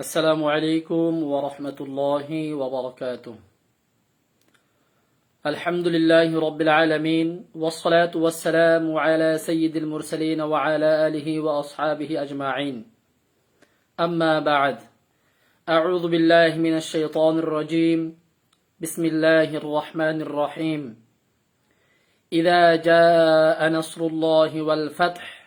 السلام عليكم ورحمة الله وبركاته. الحمد لله رب العالمين والصلاة والسلام على سيد المرسلين وعلى آله وأصحابه أجمعين. أما بعد أعوذ بالله من الشيطان الرجيم. بسم الله الرحمن الرحيم. إذا جاء نصر الله والفتح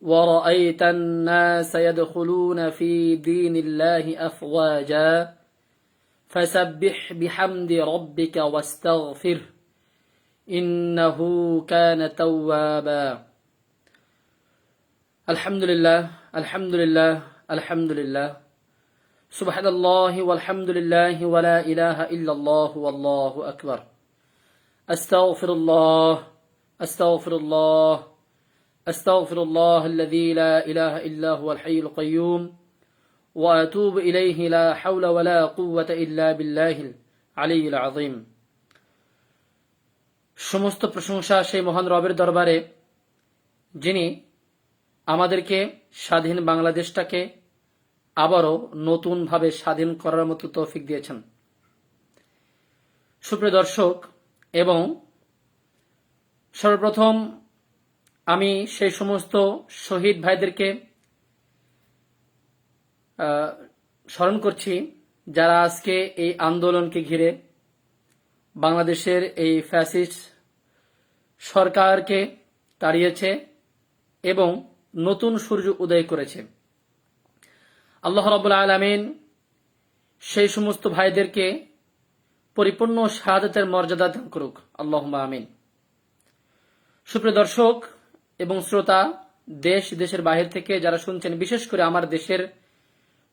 ورأيت الناس يدخلون في دين الله أفواجا. فسبح بحمد ربك واستغفره إنه كان توابا. الحمد لله الحمد لله الحمد لله سبحان الله والحمد لله ولا إله إلا الله والله أكبر. أستغفر الله أستغفر الله. أستغفر الله الذي لا إله إلا هو الحي القيوم وأتوب إليه لا حول ولا قوة إلا بالله العلي العظيم. সমস্ত প্রশংসা সেই মহান রবের দরবারে, যিনি আমাদেরকে স্বাধীন বাংলাদেশটাকে আবারও নতুনভাবে স্বাধীন করার মতো তৌফিক দিয়েছেন। সুপ্রিয় দর্শক, এবং সর্বপ্রথম আমি সেই সমস্ত শহীদ ভাইদেরকে স্মরণ করছি যারা আজকে এই আন্দোলনকে ঘিরে বাংলাদেশের এই ফ্যাসিস্ট সরকারকে তাড়িয়েছে এবং নতুন সূর্য উদয় করেছে। আল্লাহ রাবুল আলমিন সেই সমস্ত ভাইদেরকে পরিপূর্ণ শাহাদাতের মর্যাদা দান করুক। আল্লাহ আমিন। সুপ্রিয় দর্শক এবং শ্রোতা, দেশ, দেশের বাহির থেকে যারা শুনছেন, বিশেষ করে আমার দেশের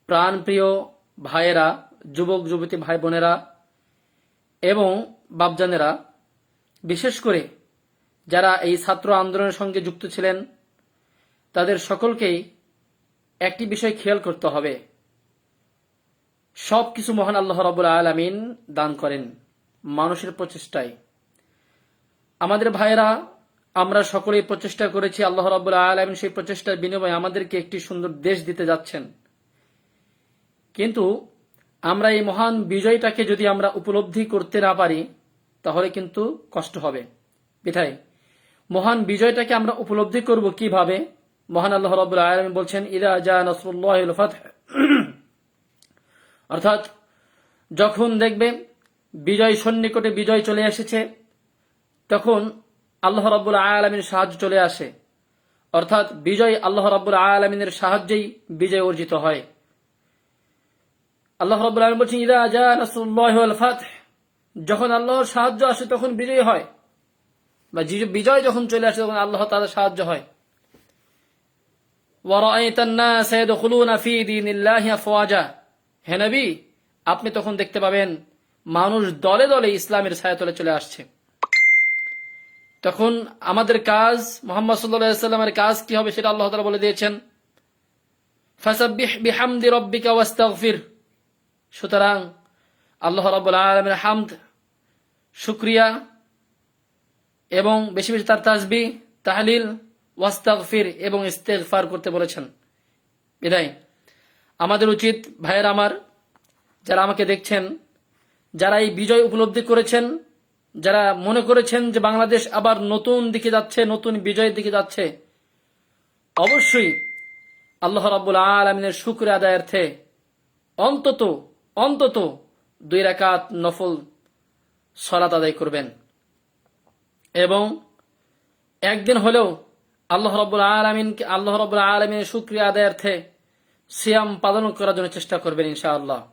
প্রাণপ্রিয় ভাইয়েরা, যুবক, যুবতী ভাই বোনেরা এবং বাপজানেরা, বিশেষ করে যারা এই ছাত্র আন্দোলনের সঙ্গে যুক্ত ছিলেন, তাদের সকলকেই একটি বিষয় খেয়াল করতে হবে। সব কিছু মহান আল্লাহ রবুল আলমিন দান করেন মানুষের প্রচেষ্টায়। আমাদের ভাইয়েরা আমরা সকলেই প্রচেষ্টা করেছি, আল্লাহ রাবুল্লাহ আলমিন সেই প্রচেষ্টার বিনিময়ে আমাদেরকে একটি সুন্দর দেশ দিতে যাচ্ছেন। কিন্তু আমরা এই মহান বিজয়টাকে যদি আমরা উপলব্ধি করতে না পারি, তাহলে কিন্তু কষ্ট হবে। বিধায়, মহান বিজয়টাকে আমরা উপলব্ধি করব কীভাবে? মহান আল্লাহ রাবুল্লাহ আলমিন বলছেন, ইদা জা নসরুল্লাহ অর্থাৎ, যখন দেখবে বিজয় সন্নিকটে বিজয় চলে এসেছে, তখন আল্লাহ রব্বুল আলমিন সাহায্য চলে আসে। অর্থাৎ বিজয় আল্লাহ রব্বুল আলমিনের সাহায্যেই বিজয় অর্জিত হয়। আল্লাহ রব্বুল আলম বলছেন, ইদা আজা যখন আল্লাহর সাহায্য আসে, তখন বিজয় হয়। বা বিজয় যখন চলে আসে, তখন আল্লাহ তাদের সাহায্য হয়। হে আপনি তখন দেখতে পাবেন, মানুষ দলে দলে ইসলামের ছায়াতলে চলে আসছে। তখন আমাদের কাজ, মোহাম্মদ সাল্লামের কাজ কি হবে সেটা আল্লাহ তালা বলে দিয়েছেন। বিহামদি সুতরাং আল্লাহ রাব্বুল আলামিনের হামদ, শুকরিয়া এবং বেশি বেশি তার তাসবি, তাহলিল, ওয়াস্তাগফির এবং ইস্তেগফার করতে বলেছেন। বিদায়। আমাদের উচিত, ভাইয়ের আমার, যারা আমাকে দেখছেন, যারা এই বিজয় উপলব্ধি করেছেন যারা মনে করেছেন যে বাংলাদেশ আবার নতুন দিকে যাচ্ছে, নতুন বিজয়ের দিকে যাচ্ছে, অবশ্যই আল্লাহ রাব্বুল আলমিনের শুক্র আদায়ার্থে অন্তত অন্তত দুই রাকাত নফল সলাত আদায় করবেন। এবং একদিন হলেও আল্লাহ রব্বুল আলমিনকে, আল্লাহ রব্বুল আলমিনের শুক্রিয়া আদায়ার্থে সিয়াম পালন করার জন্য চেষ্টা করবেন ইনশাআল্লাহ।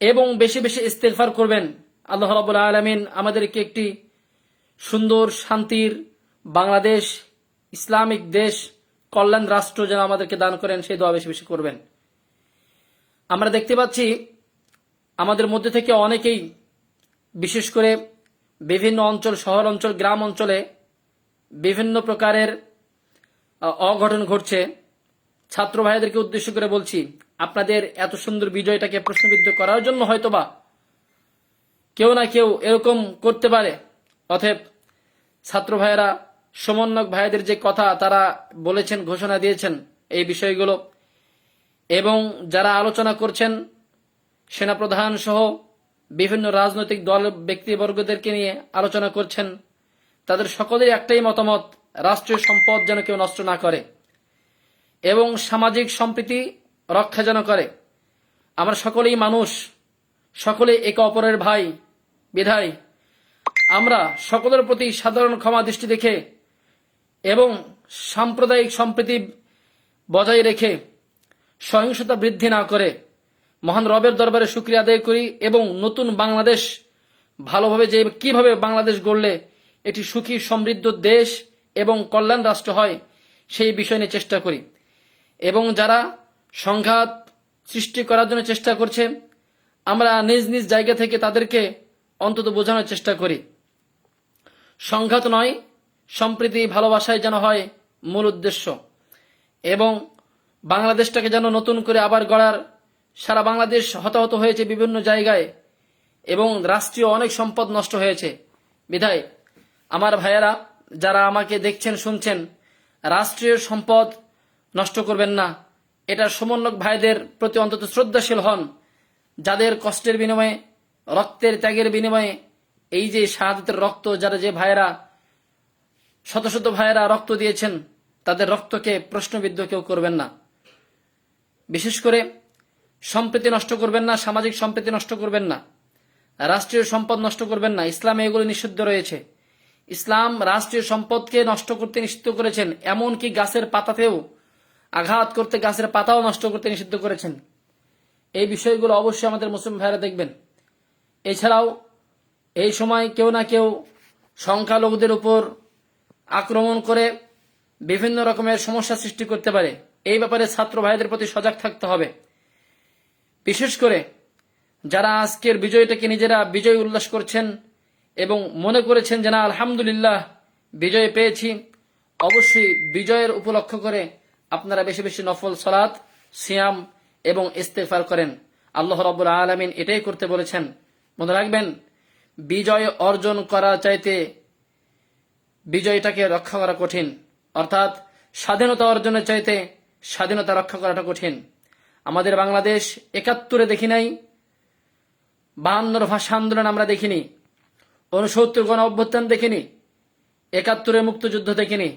এবং বেশি বেশি ইস্তেগফার করবেন। আল্লাহ রাবুল আলমিন আমাদেরকে একটি সুন্দর শান্তির বাংলাদেশ, ইসলামিক দেশ, কল্যাণ রাষ্ট্র যেন আমাদেরকে দান করেন, সেই দোয়া বেশি বেশি করবেন। আমরা দেখতে পাচ্ছি আমাদের মধ্যে থেকে অনেকেই, বিশেষ করে বিভিন্ন অঞ্চল, শহর অঞ্চল, গ্রাম অঞ্চলে বিভিন্ন প্রকারের অঘটন ঘটছে। ছাত্র ভাইদেরকে উদ্দেশ্য করে বলছি, আপনাদের এত সুন্দর বিজয়টাকে প্রশ্নবিদ্ধ করার জন্য হয়তোবা কেউ না কেউ এরকম করতে পারে। অতএব ছাত্র ভাইয়েরা, সমন্বয়ক ভাইদের যে কথা তারা বলেছেন, ঘোষণা দিয়েছেন এই বিষয়গুলো এবং যারা আলোচনা করছেন, সেনাপ্রধান সহ বিভিন্ন রাজনৈতিক দল ব্যক্তিবর্গদেরকে নিয়ে আলোচনা করছেন, তাদের সকলের একটাই মতামত, রাষ্ট্রীয় সম্পদ যেন কেউ নষ্ট না করে এবং সামাজিক সম্প্রীতি রক্ষা যেন করে। আমরা সকলেই মানুষ সকলে একে অপরের ভাই, বিধায়। আমরা সকলের প্রতি সাধারণ ক্ষমা দৃষ্টি দেখে এবং সাম্প্রদায়িক সম্প্রীতি বজায় রেখে সহিংসতা বৃদ্ধি না করে মহান রবের দরবারে শুক্রিয়া আদায় করি এবং নতুন বাংলাদেশ ভালোভাবে যে, কীভাবে বাংলাদেশ গড়লে এটি সুখী, সমৃদ্ধ দেশ এবং কল্যাণ রাষ্ট্র হয় সেই বিষয় নিয়ে চেষ্টা করি। এবং যারা সংঘাত সৃষ্টি করার জন্য চেষ্টা করছে আমরা নিজ নিজ জায়গা থেকে তাদেরকে অন্তত বোঝানোর চেষ্টা করি। সংঘাত নয়, সম্প্রীতি ভালোবাসায় যেন হয় মূল উদ্দেশ্য। এবং বাংলাদেশটাকে যেন নতুন করে আবার গড়ার সারা বাংলাদেশ হতাহত হয়েছে বিভিন্ন জায়গায় এবং রাষ্ট্রীয় অনেক সম্পদ নষ্ট হয়েছে। বিধায় আমার ভাইয়েরা, যারা আমাকে দেখছেন, শুনছেন, রাষ্ট্রীয় সম্পদ নষ্ট করবেন না। এটা সমন্বয়ক ভাইদের প্রতি অন্তত শ্রদ্ধাশীল হন। যাদের কষ্টের বিনিময়ে, রক্তের ত্যাগের বিনিময়ে, এই যে শাহাদতের রক্ত, যারা যে ভাইয়েরা, শত শত ভাইয়েরা রক্ত দিয়েছেন, তাদের রক্তকে প্রশ্নবিদ্ধ কেউ করবেন না। বিশেষ করে সম্প্রীতি নষ্ট করবেন না, সামাজিক সম্প্রীতি নষ্ট করবেন না, রাষ্ট্রীয় সম্পদ নষ্ট করবেন না, ইসলামে এগুলো নিষিদ্ধ রয়েছে। ইসলাম রাষ্ট্রীয় সম্পদকে নষ্ট করতে নিষিদ্ধ করেছেন, এমনকি গাছের পাতাতেও আঘাত করতে, গাছের পাতাও নষ্ট করতে নিষিদ্ধ করেছেন। এই বিষয়গুলো অবশ্যই আমাদের মুসলিম ভাইরা দেখবেন। এছাড়াও এই সময় কেউ না কেউ সংখ্যালঘুদের উপর আক্রমণ করে বিভিন্ন রকমের সমস্যা সৃষ্টি করতে পারে। এই ব্যাপারে ছাত্র ভাইদের প্রতি সজাগ থাকতে হবে। বিশেষ করে যারা আজকের বিজয়টাকে নিজেরা বিজয় উল্লাস করছেন এবং মনে করেছেন যে না, আলহামদুলিল্লাহ, বিজয় পেয়েছি, অবশ্যই বিজয়ের উপলক্ষ করে আপনারা বেশি বেশি নফল সলাৎ সিয়াম এবং ইস্তেফার করেন। আল্লাহ রব্বুল আলমিন এটাই করতে বলেছেন। মনে রাখবেন, বিজয় অর্জন করা চাইতে বিজয়টাকে রক্ষা করা কঠিন। অর্থাৎ স্বাধীনতা অর্জনের চাইতে স্বাধীনতা রক্ষা করাটা কঠিন। আমাদের বাংলাদেশ একাত্তরে দেখি নাই, বাহান্নর ভাষা আন্দোলন আমরা দেখিনি উনসত্তর গণ অভ্যুত্থান দেখিনি, একাত্তরে মুক্তযুদ্ধ দেখিনি।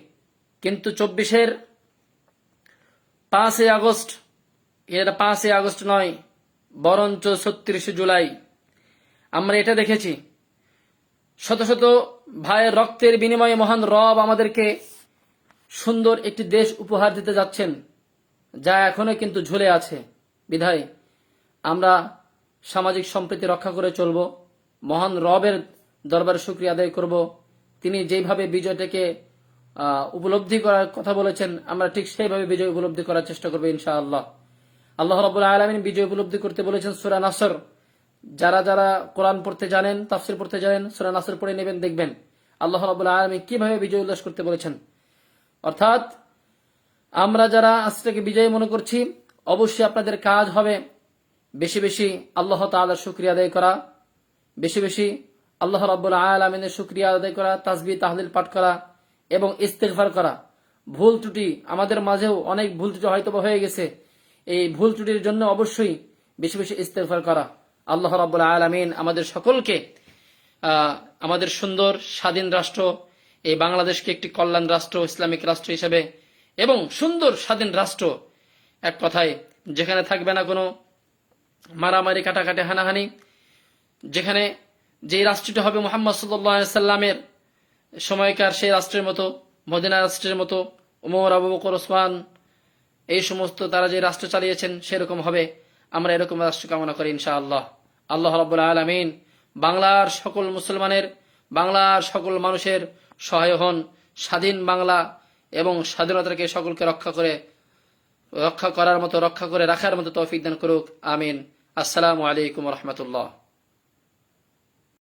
কিন্তু চব্বিশের পাঁচই আগস্ট এটা পাঁচই আগস্ট নয়, বরঞ্চ ছত্রিশে জুলাই। আমরা এটা দেখেছি। শত শত ভাইয়ের রক্তের বিনিময়ে মহান রব আমাদেরকে সুন্দর একটি দেশ উপহার দিতে যাচ্ছেন, যা এখনও কিন্তু ঝুলে আছে। বিধায় আমরা সামাজিক সম্প্রীতি রক্ষা করে চলব, মহান রবের দরবারে শুক্রিয়া আদায় করব। তিনি যেইভাবে বিজয়টাকে উপলব্ধি করার কথা বলেছেন, আমরা ঠিক সেইভাবে বিজয় উপলব্ধি করার চেষ্টা করব ইনশাআল্লাহ। আল্লাহ রবুল্লা আলমিন বিজয় উপলব্ধি করতে বলেছেন সুরা নাসর। যারা যারা কোরআন পড়তে জানেন, তাফসির পড়তে জানেন, সুরা নাসর পড়ে নেবেন, দেখবেন। আল্লাহ রবুল্লা আলমী কীভাবে বিজয় উল্লাস করতে বলেছেন। অর্থাৎ, আমরা যারা আজটাকে বিজয় মনে করছি, অবশ্যই আপনাদের কাজ হবে বেশি বেশি আল্লাহ তাআলার শুক্রিয়া আদায় করা, বেশি বেশি আল্লাহ রাব্বুল আলামিনের শুক্রিয়া আদায় করা তাসবি তাহলিল পাঠ করা এবং ইস্তেগফার করা। ভুল ত্রুটি আমাদের মাঝেও অনেক ভুল ত্রুটি হয়তো হয়ে গেছে। এই ভুল ত্রুটির জন্য অবশ্যই বেশি বেশি ইস্তেফার করা। আল্লাহ রাব্বুল আলামিন আমাদের সকলকে আমাদের সুন্দর, স্বাধীন রাষ্ট্র, এই বাংলাদেশকে একটি কল্যাণ রাষ্ট্র, ইসলামিক রাষ্ট্র হিসেবে এবং সুন্দর, স্বাধীন রাষ্ট্র এক কথায় যেখানে থাকবে না কোনো মারামারি, কাটাকাটি, হানাহানি, যেখানে যে রাষ্ট্রটি হবে মোহাম্মদ সাল্লাহ সাল্লামের সময়কার সেই রাষ্ট্রের মতো, মদিনা রাষ্ট্রের মতো উমর আবু বকর, ওসমান এই সমস্ত তারা যে রাষ্ট্র চালিয়েছেন, সেরকম হবে। আমরা এরকম রাষ্ট্র কামনা করি ইনশাআল্লাহ। আল্লাহ রাব্বুল আলামিন বাংলার সকল মুসলমানের, বাংলার সকল মানুষের সহায় হন। স্বাধীন বাংলা এবং স্বাধীনতাকে সকলকে রক্ষা করে, রক্ষা করার মতো, রক্ষা করে রাখার মতো তৌফিক দান করুক। আমিন। আসসালামু আলাইকুম রহমতুল্লাহ।